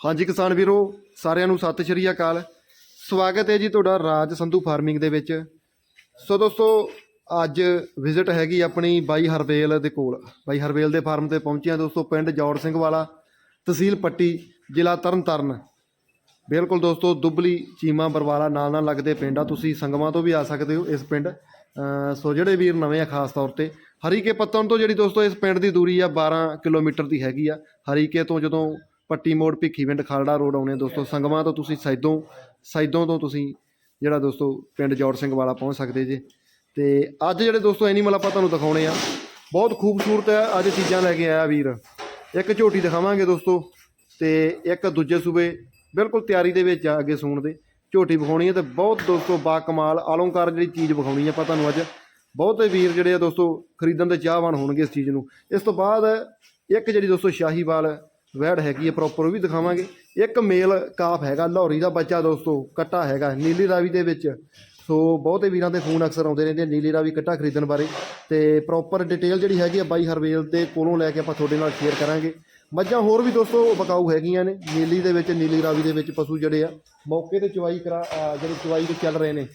ਹਾਂਜੀ ਕਿਸਾਨ ਵੀਰੋ, ਸਾਰਿਆਂ ਨੂੰ ਸਤਿ ਸ਼੍ਰੀ ਅਕਾਲ। ਸਵਾਗਤ ਹੈ ਜੀ ਤੁਹਾਡਾ ਰਾਜ ਸੰਧੂ ਫਾਰਮਿੰਗ ਦੇ ਵਿੱਚ। ਸੋ ਦੋਸਤੋ, ਅੱਜ ਵਿਜ਼ਿਟ ਹੈਗੀ ਆਪਣੀ ਬਾਈ ਹਰਵੇਲ ਦੇ ਕੋਲ। ਬਾਈ ਹਰਵੇਲ ਦੇ ਫਾਰਮ ਤੇ ਪਹੁੰਚੇ ਹਾਂ ਦੋਸਤੋ, ਪਿੰਡ ਜੌੜ ਸਿੰਘ ਵਾਲਾ, ਤਹਿਸੀਲ ਪੱਟੀ, ਜ਼ਿਲ੍ਹਾ ਤਰਨਤਾਰਨ। ਬਿਲਕੁਲ ਦੋਸਤੋ, ਦੁੱਬਲੀ ਚੀਮਾ ਬਰਵਾਲਾ ਨਾਲ ਨਾਲ ਲੱਗਦੇ ਪਿੰਡ ਆ। ਤੁਸੀਂ ਸੰਗਮਾਂ ਤੋਂ ਵੀ ਆ ਸਕਦੇ ਹੋ ਇਸ ਪਿੰਡ। ਸੋ ਜਿਹੜੇ ਵੀਰ ਨਵੇਂ ਆ ਖਾਸ ਤੌਰ ਤੇ, ਹਰੀਕੇ ਪੱਤਣ ਤੋਂ ਜਿਹੜੀ ਦੋਸਤੋ ਇਸ ਪਿੰਡ ਦੀ ਦੂਰੀ ਆ 12 ਕਿਲੋਮੀਟਰ ਦੀ ਹੈਗੀ ਆ। ਹਰੀਕੇ ਤੋਂ ਜਦੋਂ ਪੱਟੀ ਮੋੜ ਭਿੱਖੀ ਪਿੰਡ ਖਾਲੜਾ ਰੋਡ ਆਉਣੇ ਦੋਸਤੋ। ਸੰਗਮਾਂ ਤੋਂ ਤੁਸੀਂ ਸੈਦੋਂ ਸੈਦੋਂ ਤੋਂ ਤੁਸੀਂ ਜਿਹੜਾ ਦੋਸਤੋ ਪਿੰਡ ਜੋੜ ਸਿੰਘ ਵਾਲਾ ਪਹੁੰਚ ਸਕਦੇ ਜੇ। ਤੇ ਅੱਜ ਜਿਹੜੇ ਦੋਸਤੋ ਐਨੀਮਲ ਆਪਾਂ ਤੁਹਾਨੂੰ ਦਿਖਾਉਣੇ ਆ, ਬਹੁਤ ਖੂਬਸੂਰਤ ਹੈ ਅੱਜ ਚੀਜ਼ਾਂ ਲੈ ਕੇ ਆਇਆ ਵੀਰ। ਇੱਕ ਝੋਟੀ ਦਿਖਾਵਾਂਗੇ ਦੋਸਤੋ ਤੇ ਇੱਕ ਦੂਜੇ ਸੂਬੇ ਬਿਲਕੁਲ ਤਿਆਰੀ ਦੇ ਵਿੱਚ ਆ ਅੱਗੇ ਸੂਣ ਦੇ। ਝੋਟੀ ਵਿਖਾਉਣੀ ਹੈ ਤੇ ਬਹੁਤ ਦੋਸਤੋ ਬਾ ਕਮਾਲ ਆਲੰਕਾਰ ਜਿਹੜੀ ਚੀਜ਼ ਵਿਖਾਉਣੀ ਹੈ ਆਪਾਂ ਤੁਹਾਨੂੰ ਅੱਜ। ਬਹੁਤੇ ਵੀਰ ਜਿਹੜੇ ਆ ਦੋਸਤੋ ਖਰੀਦਣ ਦੇ ਚਾਹਵਾਨ ਹੋਣਗੇ ਇਸ ਚੀਜ਼ ਨੂੰ। ਇਸ ਤੋਂ ਬਾਅਦ ਇੱਕ ਜਿਹੜੀ ਦੋਸਤੋ ਸ਼ਾਹੀਵਾਲ ਵੈੜ ਹੈਗੀ ਹੈ ਪ੍ਰੋਪਰ ਉਹ ਵੀ ਦਿਖਾਵਾਂਗੇ। ਇੱਕ ਮੇਲ ਕਾਫ ਹੈਗਾ, ਲਾਹੌਰੀ ਦਾ ਬੱਚਾ ਦੋਸਤੋ, ਕੱਟਾ ਹੈਗਾ, ਨੀਲੀ ਰਾਵੀ ਦੇ ਵਿੱਚ। ਸੋ ਬਹੁਤੇ ਵੀਰਾਂ ਦੇ ਫੋਨ ਅਕਸਰ ਆਉਂਦੇ ਰਹਿੰਦੇ ਆ ਨੀਲੀ ਰਾਵੀ ਕੱਟਾ ਖਰੀਦਣ ਬਾਰੇ। ਤੇ ਪ੍ਰੋਪਰ ਡਿਟੇਲ ਜਿਹੜੀ ਹੈਗੀ ਆ ਬਾਈ ਹਰਵੇਲ ਦੇ ਕੋਲੋਂ ਲੈ ਕੇ ਆਪਾਂ ਤੁਹਾਡੇ ਨਾਲ ਸ਼ੇਅਰ ਕਰਾਂਗੇ। ਮੱਝਾਂ ਹੋਰ ਵੀ ਦੋਸਤੋ ਬਕਾਊ ਹੈਗੀਆਂ ਨੇ, ਨੀਲੀ ਦੇ ਵਿੱਚ, ਨੀਲੀ ਰਾਵੀ ਦੇ ਵਿੱਚ ਪਸ਼ੂ ਜਿਹੜੇ ਆ, ਮੌਕੇ ਤੇ ਚਵਾਈ ਕਰਾ ਜਿਹੜੇ ਚਵਾਈ ਤੇ ਚੱਲ ਰਹੇ ਨੇ,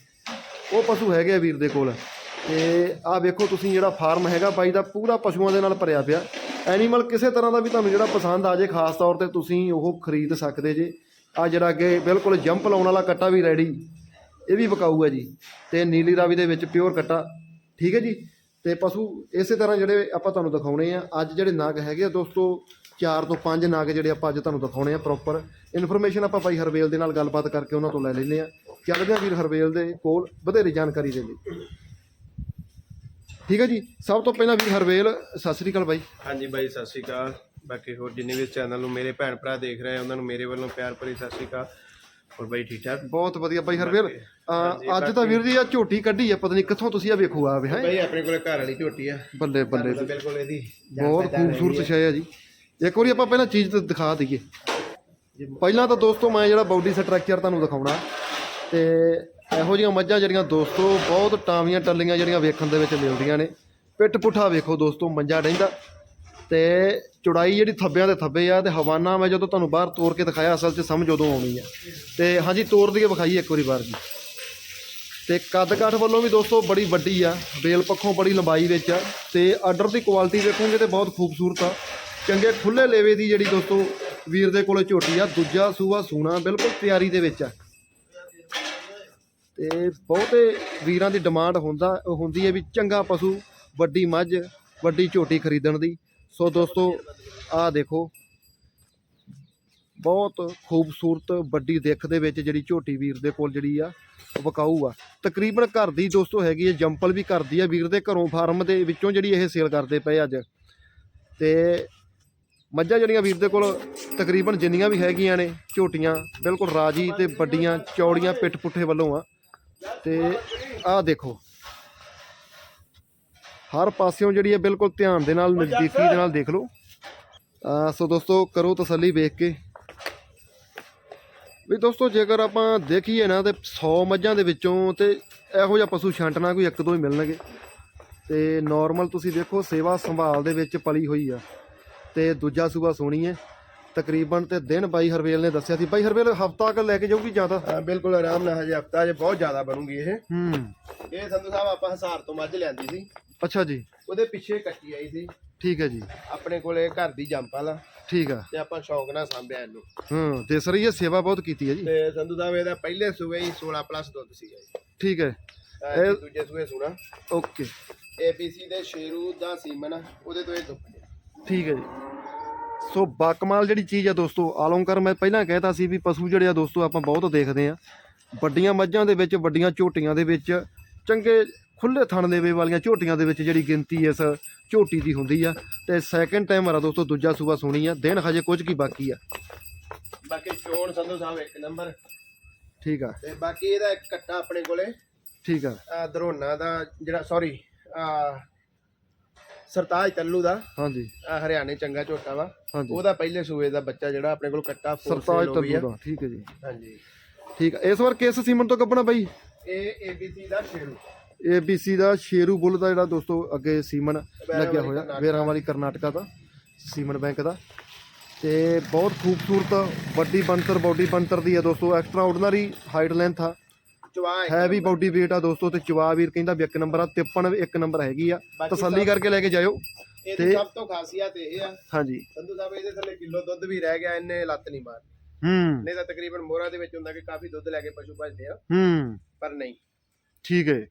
ਉਹ ਪਸ਼ੂ ਹੈਗੇ ਆ ਵੀਰ ਦੇ ਕੋਲ। ਤੇ ਆਹ ਵੇਖੋ ਤੁਸੀਂ ਜਿਹੜਾ ਫਾਰਮ ਹੈਗਾ ਬਾਈ ਦਾ ਪੂਰਾ ਪਸ਼ੂਆਂ ਦੇ ਨਾਲ ਭਰਿਆ ਪਿਆ। ਐਨੀਮਲ ਕਿਸੇ ਤਰ੍ਹਾਂ ਦਾ ਵੀ ਤੁਹਾਨੂੰ ਜਿਹੜਾ ਪਸੰਦ ਆ ਜੇ, ਖਾਸ ਤੌਰ ਤੇ ਤੁਸੀਂ ਉਹ ਖਰੀਦ ਸਕਦੇ ਜੇ। ਆ ਜਿਹੜਾ ਅੱਗੇ ਬਿਲਕੁਲ ਜੰਪ ਲਾਉਣ ਵਾਲਾ ਕੱਟਾ ਵੀ ਰੈਡੀ ਇਹ ਵੀ ਵਿਕਾਊ ਹੈ ਜੀ। ਤੇ ਨੀਲੀ ਰਾਵੀ ਦੇ ਵਿੱਚ ਪਿਓਰ ਕੱਟਾ। ਠੀਕ ਹੈ ਜੀ? ਤੇ ਪਸ਼ੂ ਇਸੇ ਤਰ੍ਹਾਂ ਜਿਹੜੇ ਆਪਾਂ ਤੁਹਾਨੂੰ ਦਿਖਾਉਣੇ ਆ, ਅੱਜ ਜਿਹੜੇ ਨਾਗ ਹੈਗੇ ਆ ਦੋਸਤੋ 4 ਤੋਂ 5 ਨਾਗ ਜਿਹੜੇ ਆਪਾਂ ਅੱਜ ਤੁਹਾਨੂੰ ਦਿਖਾਉਣੇ ਆ ਪ੍ਰੋਪਰ ਇਨਫੋਰਮੇਸ਼ਨ ਆਪਾਂ ਭਾਈ ਹਰਵੇਲ ਦੇ ਨਾਲ ਗੱਲਬਾਤ ਕਰਕੇ ਉਹਨਾਂ ਤੋਂ ਲੈ ਲੈਂਦੇ ਆ। ਚੱਲਦੇ ਆ ਵੀਰ ਹਰਵੇਲ ਦੇ ਕੋਲ, ਵਧੇਰੇ ਜਾਣਕਾਰੀ ਦੇ ਲਈ। ਠੀਕ ਹੈ ਜੀ ਸਭ ਤੋਂ ਪਹਿਲਾਂ ਵੀਰ ਹਰਵੇਲ ਸਤਿ ਸ੍ਰੀ ਅਕਾਲ ਬਾਈ। ਹਾਂਜੀ ਬਾਈ ਸਤਿ ਸ਼੍ਰੀ ਅਕਾਲ। ਬਾਕੀ ਹੋਰ ਜਿੰਨੇ ਵੀ ਇਸ ਚੈਨਲ ਨੂੰ ਮੇਰੇ ਭੈਣ ਭਰਾ ਦੇਖ ਰਹੇ ਆ ਉਹਨਾਂ ਨੂੰ ਮੇਰੇ ਵੱਲੋਂ ਪਿਆਰ ਭਰੀ ਸਤਿ ਸ਼੍ਰੀ ਅਕਾਲ। ਹੋਰ ਬਾਈ ਠੀਕ ਠਾਕ? ਬਹੁਤ ਵਧੀਆ ਬਾਈ ਹਰਵੇਲ। ਅੱਜ ਤਾਂ ਵੀਰ ਜੀ ਆ ਝੋਟੀ ਕੱਢੀ ਆ ਪਤਾ ਨਹੀਂ ਕਿੱਥੋਂ ਤੁਸੀਂ ਆ ਵੇਖੋ ਆ ਵੇ ਹੈ? ਬਾਈ ਆਪਣੇ ਕੋਲੇ ਘਰ ਵਾਲੀ ਝੋਟੀ ਆ। ਬੱਲੇ ਬੱਲੇ। ਬਿਲਕੁਲ ਇਹਦੀ ਬਹੁਤ ਖੂਬਸੂਰਤ ਸ਼ੈ ਆ ਜੀ। ਇੱਕ ਵਾਰੀ ਆਪਾਂ ਪਹਿਲਾਂ ਚੀਜ਼ ਦਿਖਾ ਦਈਏ। ਪਹਿਲਾਂ ਤਾਂ ਦੋਸਤੋ ਮੈਂ ਜਿਹੜਾ ਬਾਡੀ ਸਟਰਕਚਰ ਤੁਹਾਨੂੰ ਦਿਖਾਉਣਾ ਤੇ ਇਹੋ ਜਿਹੀਆਂ ਮੱਝਾਂ ਜਿਹੜੀਆਂ ਦੋਸਤੋ, ਬਹੁਤ ਟਾਵੀਆਂ ਟੱਲੀਆਂ ਜਿਹੜੀਆਂ ਵੇਖਣ ਦੇ ਵਿੱਚ ਮਿਲਦੀਆਂ ਨੇ। ਪਿੱਠ ਪੁੱਠਾ ਵੇਖੋ ਦੋਸਤੋ, ਮੰਜਾ ਡੈਂਦਾ। ਤੇ ਚੁੜਾਈ ਜਿਹੜੀ ਥੱਬਿਆਂ ਦੇ ਥੱਬੇ ਆ, ਤੇ ਹਵਾਨਾ ਮੈਂ ਜਦੋਂ ਤੁਹਾਨੂੰ ਬਾਹਰ ਤੋੜ ਕੇ ਦਿਖਾਇਆ, ਅਸਲ 'ਚ ਸਮਝ ਉਦੋਂ ਆਉਣੀ ਆ। ਤੇ ਹਾਂਜੀ ਤੋੜ ਦਈਏ ਵਿਖਾਈ ਇੱਕ ਵਾਰੀ ਬਾਹਰ ਜੀ। ਤੇ ਕੱਦ ਕਾਠ ਵੱਲੋਂ ਵੀ ਦੋਸਤੋ ਬੜੀ ਵੱਡੀ ਆ, ਬੇਲ ਪੱਖੋਂ ਬੜੀ ਲੰਬਾਈ ਵਿੱਚ ਆ। ਤੇ ਆਰਡਰ ਦੀ ਕੁਆਲਿਟੀ ਵੇਖੋਗੇ ਤੇ ਬਹੁਤ ਖੂਬਸੂਰਤ ਆ। ਚੰਗੇ ਖੁੱਲੇ ਲੇਵੇ ਦੀ ਜਿਹੜੀ ਦੋਸਤੋ ਵੀਰ ਦੇ ਕੋਲੇ ਝੋਟੀ ਆ, ਦੂਜਾ ਸੂਆ ਸੂਣਾ ਬਿਲਕੁਲ ਤਿਆਰੀ ਦੇ ਵਿੱਚ ਆ। ਤੇ ਬਹੁਤੇ ਵੀਰਾਂ ਦੀ ਡਿਮਾਂਡ ਹੁੰਦਾ ਹੁੰਦੀ ਹੈ ਵੀ ਚੰਗਾ ਪਸ਼ੂ, ਵੱਡੀ ਮੱਝ, ਵੱਡੀ ਝੋਟੀ ਖਰੀਦਣ ਦੀ। ਸੋ ਦੋਸਤੋ, ਆਹ ਦੇਖੋ। ਬਹੁਤ ਖੂਬਸੂਰਤ ਵੱਡੀ ਦਿੱਖ ਦੇ ਵਿੱਚ ਜਿਹੜੀ ਝੋਟੀ ਵੀਰ ਦੇ ਕੋਲ ਜਿਹੜੀ ਆ, ਉਹ ਵਿਕਾਊ ਆ। ਤਕਰੀਬਨ ਘਰ ਦੀ ਦੋਸਤੋ ਹੈਗੀ ਹੈ, ਜੰਪਲ ਵੀ ਕਰਦੀ ਆ। ਵੀਰ ਦੇ ਘਰੋਂ ਫਾਰਮ ਦੇ ਵਿੱਚੋਂ ਜਿਹੜੀ ਇਹ ਸੇਲ ਕਰਦੇ ਪਏ ਅੱਜ। ਤੇ ਮੱਝਾਂ ਜਿਹੜੀਆਂ ਵੀਰ ਦੇ ਕੋਲ ਤਕਰੀਬਨ ਜਿੰਨੀਆਂ ਵੀ ਹੈਗੀਆਂ ਨੇ ਝੋਟੀਆਂ, ਬਿਲਕੁਲ ਰਾਜੀ ਤੇ ਵੱਡੀਆਂ ਚੌੜੀਆਂ ਪਿੱਠ ਪੁੱਠੇ ਵੱਲੋਂ ਆ। ਤੇ ਆਹ ਦੇਖੋ। ਹਰ ਪਾਸਿਓਂ ਜਿਹੜੀ ਹੈ ਬਿਲਕੁਲ ਧਿਆਨ ਦੇ ਨਾਲ, ਨਜ਼ਦੀਕੀ ਦੇ ਨਾਲ ਦੇਖ ਲਓ। ਸੋ ਦੋਸਤੋ, ਕਰੋ ਤਸੱਲੀ ਵੇਖ ਕੇ। ਵੀ ਦੋਸਤੋ, ਜੇਕਰ ਆਪਾਂ ਦੇਖੀਏ ਨਾ, ਤੇ 100 ਮੱਝਾਂ ਦੇ ਵਿੱਚੋਂ ਤੇ ਇਹੋ ਜਿਹਾ ਪਸ਼ੂ ਛਾਂਟਣਾ ਕੋਈ ਇੱਕ ਦੋ ਹੀ ਮਿਲਣਗੇ। ਤੇ ਨਾਰਮਲ ਤੁਸੀਂ ਦੇਖੋ, ਸੇਵਾ ਸੰਭਾਲ ਦੇ ਵਿੱਚ ਪਲੀ ਹੋਈ ਆ। ਤੇ ਦੂਜਾ ਸੂਬਾ ਸੋਣੀ ਹੈ। ਤਕਰੀਬਨ ਤੇ ਦਿਨ ਬਾਈ ਹਰਵੇਲ ਨੇ ਦੱਸਿਆ ਸੀ। ਬਾਈ ਹਰਵੇਲ ਹਫਤਾ ਕ ਲੈ ਕੇ ਜਾਊਗੀ ਜ਼ਿਆਦਾ? ਹਾਂ, ਬਿਲਕੁਲ ਆਰਾਮ ਨਾਲ ਹਜੇ ਹਫਤਾ ਹਜੇ ਬਹੁਤ ਜ਼ਿਆਦਾ ਬਣੂਗੀ ਇਹ। ਹੂੰ। ਇਹ ਸੰਧੂ ਸਾਹਿਬ ਆਪਾਂ ਹਸਾਰ ਤੋਂ ਮੱਝ ਲਿਆਂਦੀ ਸੀ। ਅੱਛਾ ਜੀ। ਉਹਦੇ ਪਿੱਛੇ ਕੱਟੀ ਆਈ ਸੀ। ਠੀਕ ਹੈ ਜੀ। ਆਪਣੇ ਕੋਲੇ ਘਰ ਦੀ ਜੰਪਲ ਆ ਠੀਕ ਆ। ਤੇ ਆਪਾਂ ਸ਼ੌਂਕ ਨਾਲ ਸਾਂਭਿਆ ਇਹਨੂੰ। ਹੂੰ ਤੇ ਸਰ ਇਹ ਸੇਵਾ ਬਹੁਤ ਕੀਤੀ ਹੈ ਜੀ। ਤੇ ਸੰਧੂ ਸਾਹਿਬ ਇਹਦਾ ਪਹਿਲੇ ਸੂਏ ਹੀ 16 ਪਲੱਸ ਦੁੱਧ ਸੀਗਾ ਜੀ ਠੀਕ ਹੈ। ਤੇ ਦੂਜੇ ਸੂਏ ਸੁਣਾ। ਓਕੇ। ਏਬੀਸੀ ਦੇ ਸ਼ੇਰੂ ਦਾ ਸੀਮਨ ਉਹਦੇ ਤੋਂ ਇਹ ਦੁੱਧ ਠੀਕ ਹੈ ਜੀ। ਸੋ ਬਾਕਮਾਲ ਜਿਹੜੀ ਚੀਜ਼ ਆ ਦੋਸਤੋ ਆਲਮਕਰ ਮੈਂ ਪਹਿਲਾਂ ਕਹਿਤਾ ਸੀ ਵੀ ਪਸ਼ੂ ਜਿਹੜੇ ਆ ਦੋਸਤੋ ਆਪਾਂ ਬਹੁਤ ਦੇਖਦੇ ਆ ਵੱਡੀਆਂ ਮੱਝਾਂ ਦੇ ਵਿੱਚ ਵੱਡੀਆਂ ਝੋਟੀਆਂ ਦੇ ਵਿੱਚ ਚੰਗੇ ਖੁੱਲੇ ਥਣ ਦੇਵੇ ਵਾਲੀਆਂ ਝੋਟੀਆਂ ਦੇ ਵਿੱਚ ਜਿਹੜੀ ਗਿਣਤੀ ਇਸ ਝੋਟੀ ਦੀ ਹੁੰਦੀ ਆ। ਤੇ ਸੈਕੰਡ ਟਾਈਮ ਵਾਲਾ ਦੋਸਤੋ ਦੂਜਾ ਸੂਬਾ ਸੋਣੀ ਆ। ਦਿਨ ਹਜੇ ਕੁਝ ਕੀ ਬਾਕੀ ਆ। ਬਾਕੀ ਚੋਣ ਸੰਧੂ ਸਾਹਿਬ ਇੱਕ ਨੰਬਰ। ਠੀਕ ਆ। ਤੇ ਬਾਕੀ ਇਹਦਾ ਇੱਕ ਕੱਟਾ ਆਪਣੇ ਕੋਲੇ। ਠੀਕ ਆ। ਆ ਦਰੋਨਾ ਦਾ ਜਿਹੜਾ ਸੌਰੀ ਆ ਸਰਤਾਜ ਤੱਲੂ ਦਾ। ਹਾਂਜੀ। ਆਹ ਹਰਿਆਣੇ ਚੰਗਾ ਝੋਟਾ ਵਾ। ਹਾਂਜੀ। ਉਹਦਾ ਪਹਿਲੇ ਸੂਏ ਦਾ ਬੱਚਾ ਜਿਹੜਾ ਆਪਣੇ ਕੋਲ ਕੱਟਾ for ਸਰਤਾਜ ਹੋ। ਤੱਲੂ ਦਾ ਠੀਕ ਹੈ ਜੀ। ਹਾਂਜੀ। ਠੀਕ ਆ ਇਸ ਵਾਰ ਕਿਸ ਸੀਮਨ ਤੋਂ ਕੱਪਣਾ ਬਾਈ? ਇਹ ਏਬੀਸੀ ਦਾ ਸ਼ੇਰੂ। ABC ਦਾ ਸ਼ੇਰੂ ਬੁੱਲ ਦਾ ਜਿਹੜਾ ਦੋਸਤੋ ਅੱਗੇ ਸੀਮਨ ਲੱਗਿਆ ਹੋਇਆ ਵੇਰਾਂ ਵਾਲੀ ਕਰਨਾਟਕਾ ਦਾ ਸੀਮਨ ਬੈਂਕ ਦਾ। ਤੇ ਬਹੁਤ ਖੂਬਸੂਰਤ ਵੱਡੀ ਬੰਤਰ ਬਾਡੀ ਬੰਤਰ ਦੀ ਹੈ ਦੋਸਤੋ ਐਕਸਟਰਾ ਆਰਡੀਨਰੀ ਹਾਈਟ ਲੈਂਥ ਆ। ਚਵਾ ਹੈ ਵੀ ਬਾਡੀ weight ਆ ਦੋਸਤੋ ਤੇ ਚਵਾ ਵੀਰ ਕਹਿੰਦਾ ਵੀ ਇੱਕ ਨੰਬਰ ਆ ਤਿੱਪਣ ਵੀ ਇੱਕ ਨੰਬਰ ਹੈਗੀ ਆ। ਬਾਕੀ ਤਸੱਲੀ ਕਰਕੇ ਲੈ ਕੇ ਜਾਇਓ। ਤੇ- ਸਭ ਤੋਂ ਖਾਸੀਅਤ ਇਹ ਆ। ਹਾਂਜੀ। ਸੰਧੂ ਸਾਹਿਬ ਇਹਦੇ ਥੱਲੇ ਕਿਲੋ ਦੁੱਧ ਵੀ ਰਹਿ ਗਿਆ ਇਹਨੇ ਲੱਤ ਨਹੀਂ ਮਾਰ ਹੂੰ। ਨਹੀਂ ਤਾਂ ਤਕਰੀਬਨ ਮੋਹਰਾਂ ਦੇ ਵਿੱਚ ਹੁੰਦਾ ਕਿ ਕਾਫੀ ਦੁੱਧ ਲੈ ਕੇ ਪਸ਼ੂ ਭਜਦੇ ਆ। ਹੂੰ। ਪਰ ਨਹੀਂ। ਠੀਕ ਹੈ।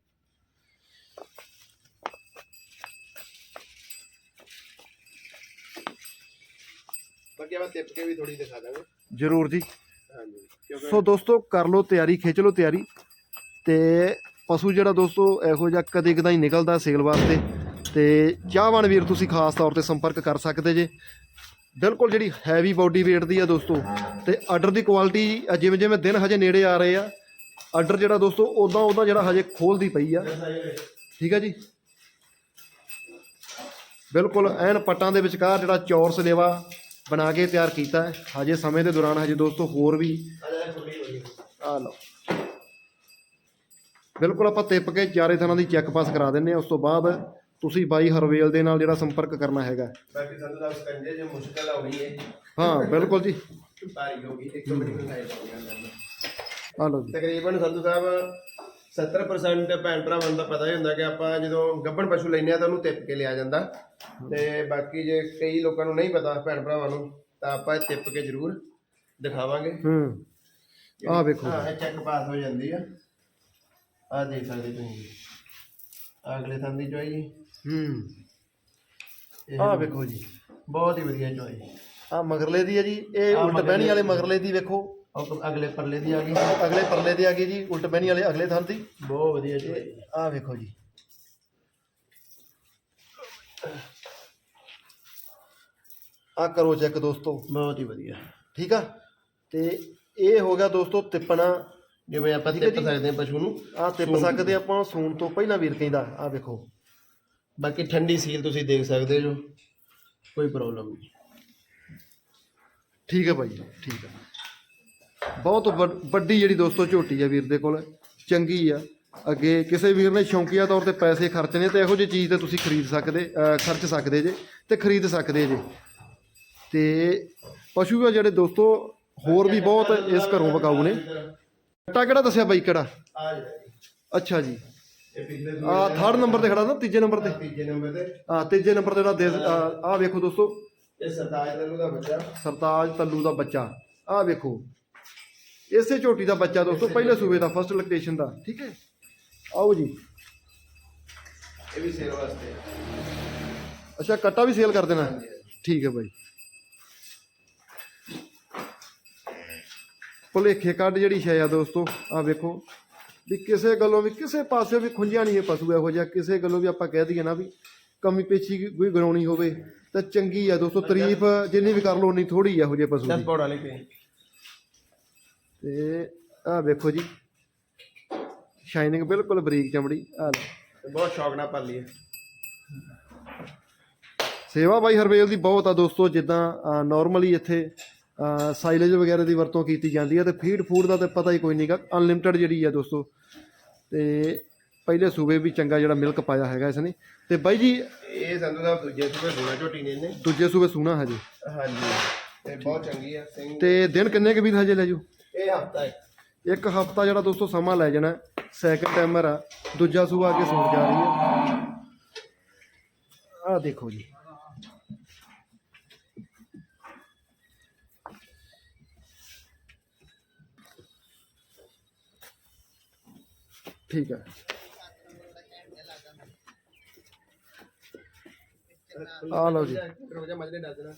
ਬਾਕੀ ਆਪਾਂ ਟਿਪ ਕੇ ਵੀ ਥੋੜੀ ਦਿਖਾ ਦਾਂਗੇ। ਜਰੂਰ ਜੀ। ਹਾਂਜੀ। ਕਿਉਂਕਿ ਸੋ ਦੋਸਤੋ ਕਰ ਲਓ ਤਿਆਰੀ ਖਿੱਚ ਲਓ ਤਿਆਰੀ। ਤੇ ਪਸ਼ੂ ਜਿਹੜਾ ਦੋਸਤੋ, ਇਹੋ ਜਿਹਾ ਕਦੇ ਕਦਾਈ ਨਿਕਲਦਾ ਸੇਲ ਵਾਸਤੇ। ਤੇ ਚਾਹਵਾਨ ਵੀਰ ਤੁਸੀਂ ਖਾਸ ਤੌਰ ਤੇ ਸੰਪਰਕ ਕਰ ਸਕਦੇ ਜੇ। ਬਿਲਕੁਲ ਜਿਹੜੀ ਹੈਵੀ ਬਾਡੀ weight ਦੀ ਆ ਦੋਸਤੋ, ਤੇ ਆਰਡਰ ਦੀ ਕੁਆਲਿਟੀ ਜਿਵੇਂ ਜਿਵੇਂ ਦਿਨ ਹਜੇ ਨੇੜੇ ਆ ਰਹੇ ਆ ਆਰਡਰ ਜਿਹੜਾ ਦੋਸਤੋ ਉਦਾਂ ਉਦਾਂ ਜਿਹੜਾ ਹਜੇ ਖੋਲਦੀ ਪਈ ਆ। ਠੀਕ ਆ ਜੀ? ਬਿਲਕੁਲ ਐਨ ਪੱਟਾਂ ਦੇ ਵਿਚਕਾਰ ਜਿਹੜਾ ਚੌਰਸ ਲੇਵਾ ਬਣਾ ਕੇ ਤਿਆਰ ਕੀਤਾ ਹੈ। ਹਜੇ ਸਮੇਂ ਦੇ ਦੌਰਾਨ ਹਜੇ ਦੋਸਤੋ ਹੋਰ ਵੀ। ਆ ਲਓ। ਬਿਲਕੁਲ ਆਪਾਂ ਤਿੱਪ ਕੇ ਚਾਰੇ ਥਾਂ ਦੀ ਚੈੱਕ ਪਾਸ ਕਰਾ ਦਿੰਨੇ ਆ ਉਸ ਤੋਂ ਬਾਅਦ ਤੁਸੀਂ ਬਾਈ ਹਰਵੇਲ ਦੇ ਨਾਲ ਜਿਹੜਾ ਸੰਪਰਕ ਕਰਨਾ ਹੈਗਾ। ਬਾਕੀ ਸੰਧੂ ਸਾਹਿਬ ਸਕੰਜੇ ਜੇ ਮੁਸ਼ਕਲ ਆਉਣੀ ਹੈ ਹਾਂ ਬਿਲਕੁਲ ਜੀ। ਭਾਰੀ ਹੋ ਗਈ ਇੱਕ ਮਿੰਟ ਜਾਂਦਾ ਆ ਲਓ ਜੀ। ਤਕਰੀਬਨ ਸੰਧੂ ਸਾਹਿਬ 70% ਭੈਣ ਭਰਾਵਾਂ ਤਾਂ ਪਤਾ ਹੀ ਹੁੰਦਾ ਕਿ ਆਪਾਂ ਜਦੋਂ ਗੱਭਣ ਪਸ਼ੂ ਲੈਨੇ ਆ ਤਾਂ ਉਹਨੂੰ ਤਿੱਪ ਕੇ ਲਿਆ ਜਾਂਦਾ। ਤੇ ਬਾਕੀ ਜੇ ਕਈ ਲੋਕਾਂ ਨੂੰ ਨਹੀਂ ਪਤਾ ਭੈਣ ਭਰਾਵਾਂ ਨੂੰ ਤਾਂ ਆਪਾਂ ਇਹ ਤਿੱਪ ਕੇ ਜ਼ਰੂਰ ਦਿਖਾਵਾਂਗੇ। ਹੂੰ। ਆ ਵੇਖੋ। ਹਾਂ ਇਹ ਚੈੱਕ ਪਾਸ ਹੋ ਜਾਂਦੀ ਆ। ਆ ਦੇਖ ਸਕਦੇ ਤੁਸੀਂ। ਆਹ ਅਗਲੇ ਥਾਂ ਦੀ ਚੋਈ ਹੂੰ। ਆ ਵੇਖੋ ਜੀ ਬਹੁਤ ਹੀ ਵਧੀਆ ਚੋਈ। ਆ ਮਗਰਲੇ ਦੀ ਹੈ ਜੀ ਇਹ ਉਲਟ ਬਹਿਣੀ ਵਾਲੇ ਮਗਰਲੇ ਦੀ ਵੇਖੋ। ਉਹ ਅਗਲੇ ਪਰਲੇ ਦੀ ਆ ਗਈ। ਅਗਲੇ ਪਰਲੇ ਦੀ ਆ ਗਈ ਜੀ ਉਲਟ ਬਹਿਣੀ ਵਾਲੇ ਅਗਲੇ ਥਾਂ ਦੀ। ਬਹੁਤ ਵਧੀਆ ਚੋਈ। ਆ ਵੇਖੋ ਜੀ। ਆ ਕਰੋ ਚੈੱਕ ਦੋਸਤੋ। ਬਹੁਤ ਹੀ ਵਧੀਆ। ਠੀਕ ਆ? ਤੇ ਇਹ ਹੋ ਗਿਆ ਦੋਸਤੋ ਤਿੱਪਣਾ ਜਿਵੇਂ ਆਪਾਂ ਤਿੱਪ ਸਕਦੇ ਹਾਂ ਪਸ਼ੂ ਨੂੰ ਆ ਤਿੱਪ ਸਕਦੇ ਆਪਾਂ ਸੂਣ ਤੋਂ ਪਹਿਲਾਂ ਵੀਰ ਕਹਿੰਦਾ ਆ ਵੇਖੋ। ਬਾਕੀ ਠੰਡੀ ਸੀਲ ਤੁਸੀਂ ਦੇਖ ਸਕਦੇ ਜੋ ਕੋਈ ਪ੍ਰੋਬਲਮ ਨਹੀਂ। ਠੀਕ ਹੈ ਭਾਈ ਠੀਕ ਹੈ। ਬਹੁਤ ਵੱਡ- ਜਿਹੜੀ ਦੋਸਤੋ ਝੋਟੀ ਆ ਵੀਰ ਦੇ ਕੋਲ ਚੰਗੀ ਆ। ਅੱਗੇ ਕਿਸੇ ਵੀਰ ਨੇ ਸ਼ੌਂਕੀਆ ਤੌਰ ਤੇ ਪੈਸੇ ਖਰਚਣੇ ਤੇ ਇਹੋ ਜਿਹੀ ਚੀਜ਼ ਤੇ ਤੁਸੀਂ ਖਰੀਦ ਸਕਦੇ ਖਰਚ ਸਕਦੇ ਜੇ ਤੇ ਖਰੀਦ ਸਕਦੇ ਜੇ। ਤੇ ਪਸ਼ੂ ਆ ਜਿਹੜੇ ਦੋਸਤੋ ਹੋਰ ਵੀ ਬਹੁਤ ਇਸ ਘਰੋਂ ਵਕਾਊ ਨੇ। ਕੱਟਾ ਕਿਹੜਾ ਦੱਸਿਆ ਬਾਈ ਕਿਹੜਾ? ਆ ਜਿਹੜਾ ਜੀ। ਅੱਛਾ ਜੀ। ਇਹ ਪਿਛਲੇ ਆ ਥਰਡ ਨੰਬਰ ਤੇ ਖੜਾ ਨਾ ਤੀਜੇ ਨੰਬਰ ਤੇ? ਤੀਜੇ ਨੰਬਰ ਤੇ। ਆ ਤੀਜੇ ਨੰਬਰ ਤੇ ਜਿਹੜਾ ਦੇਸ ਆ ਵੇਖੋ ਦੋਸਤੋ। ਇਹ ਸਰਤਾਜ ਦਾ ਬੱਚਾ। ਸਰਤਾਜ ਤੱਲੂ ਦਾ ਬੱਚਾ। ਆ ਵੇਖੋ। ਇਸੇ ਝੋਟੀ ਦਾ ਬੱਚਾ ਦੋਸਤੋ ਪਹਿਲੇ ਸੂਬੇ ਦਾ ਫਸਟ ਲੋਕੇਸ਼ਨ ਦਾ ਠੀਕ ਹੈ? ਆਓ ਜੀ। ਇਹ ਵੀ ਸੇਲ ਵਾਸਤੇ। ਆ। ਅੱਛਾ ਕੱਟਾ ਵੀ ਸੇਲ ਕਰ ਦੇਣਾ। ਠੀਕ ਹੈ ਬਾਈ। ਭੁਲੇਖੇ ਕੱਢ ਜਿਹੜੀ ਸ਼ੈ ਆ ਦੋਸਤੋ ਆ ਵੇਖੋ। ਵੀ ਕਿਸੇ ਗੱਲੋਂ ਵੀ ਕਿਸੇ ਪਾਸੇ ਵੀ ਖੁੰਝਿਆ ਨਹੀਂ ਇਹ ਪਸ਼ੂ ਇਹੋ ਜਿਹਾ ਕਿਸੇ ਗੱਲੋਂ ਵੀ ਆਪਾਂ ਕਹਿ ਦਈਏ ਨਾ ਵੀ ਕਮੀ ਪੇਚੀ ਕੋਈ ਗਰਾਉਣੀ ਹੋਵੇ ਤਾਂ ਚੰਗੀ ਆ ਦੋਸਤੋ ਤਾਰੀਫ ਜਿੰਨੀ ਵੀ ਕਰ ਲਓ ਉਨੀ ਥੋੜੀ ਆ ਇਹੋ ਜਿਹੇ ਪਸ਼ੂ ਦੀ। ਤੇ ਆ ਵੇਖੋ ਜੀ ਸ਼ਾਈਨਿੰਗ ਬਿਲਕੁਲ ਬਰੀਕ ਚਮੜੀ ਆ ਬਹੁਤ ਸ਼ੌਕ ਨਾਲ ਪਾਲੀ ਹੈ। ਸੇਵਾ ਬਾਈ ਹਰਵੇਲ ਦੀ ਬਹੁਤ ਆ ਦੋਸਤੋ ਜਿੱਦਾਂ ਨਾਰਮਲੀ ਇੱਥੇ ਸਾਈਲੇਜ ਵਗੈਰਾ ਦੀ ਵਰਤੋਂ ਕੀਤੀ ਜਾਂਦੀ ਹੈ ਤੇ ਫੀਡ ਫੂਡ ਦਾ ਤੇ ਪਤਾ ਹੀ ਕੋਈ ਨਹੀਂਗਾ ਅਨਲਿਮਟਿਡ ਜਿਹੜੀ ਆ ਦੋਸਤੋ। ਤੇ ਪਹਿਲੇ ਸੂਬੇ ਵੀ ਚੰਗਾ ਜਿਹੜਾ ਮਿਲਕ ਪਾਇਆ ਹੈਗਾ ਇਸ ਨੇ ਤੇ ਬਾਈ ਜੀ ਇਹ ਸੰਧੂ ਸਾਹਿਬ ਦੂਜੇ ਸੂਬੇ ਗੁਣਾ ਝੋਟੀ ਨੇ ਇਹਨੇ। ਦੂਜੇ ਸੂਬੇ ਸੂਣਾ ਹਜੇ। ਹਾਂਜੀ ਇਹ ਬਹੁਤ ਚੰਗੀ ਆ ਸਿੰਘ ਤੇ ਦਿਨ ਕਿੰਨੇ ਕੁ ਵੀਰ ਹਜੇ ਲੈ ਜੂ ਇਹ ਹਫਤਾ ਹੈ। ਇੱਕ ਹਫਤਾ ਜਿਹੜਾ ਦੋਸਤੋ ਸਮਾਂ ਲੈ ਜਾਣਾ ਸੈਕਿੰਡ ਟਾਈਮਰ ਆ ਦੂਜਾ ਸੂਆ ਅੱਗੇ ਸੂਣ ਜਾ ਰਹੀ ਹੈ ਆਹ ਦੇਖੋ ਜੀ। ਠੀਕ ਹੈ। ਆ ਲਓ ਜੀ। ਰੋਜਾ ਮਜਲੇ ਦੱਸ ਦੇਣਾ